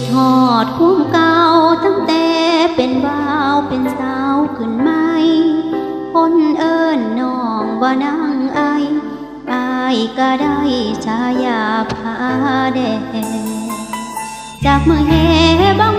ดหอดคุ้มเก่าตั้งแต่เป็นบ่าวเป็นสาวขึ้นไม่คนเอิญน้องว่านั่งไอไอก็ได้ชายาพาแดงจากเมืองแห่บัง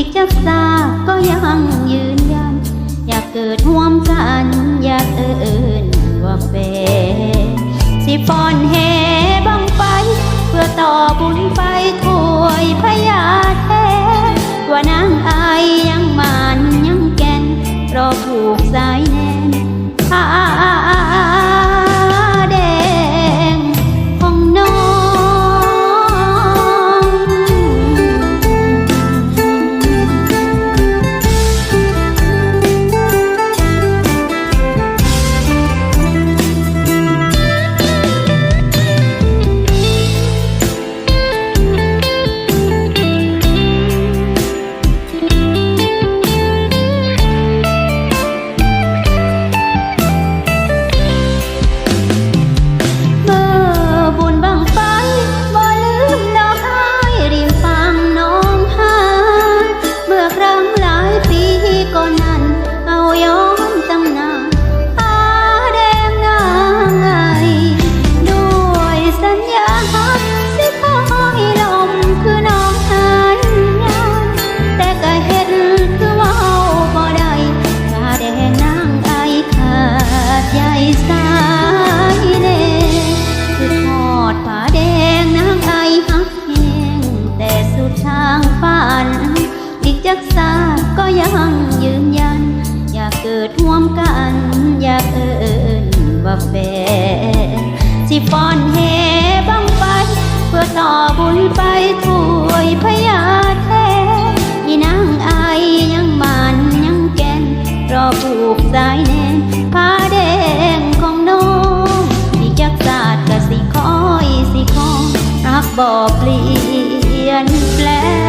อีกจักษาก็ยังยืนยัน อยากเกิดห่วมกันอยากเอื่นว่าเป็นสิฟอนเฮบังไป เพื่อต่อบุญไป มกันอยากเอิญว่าแฟสิป้อนเฮบังไป เพื่อต่อบุญไปถวยพยาแท้อีนางอายยังมันยังแกนรอผูกสายแนนผ้าแดงของน้องอีกจักศาดกะสิคอยสิคองรักบอกเปลี่ยนแปลง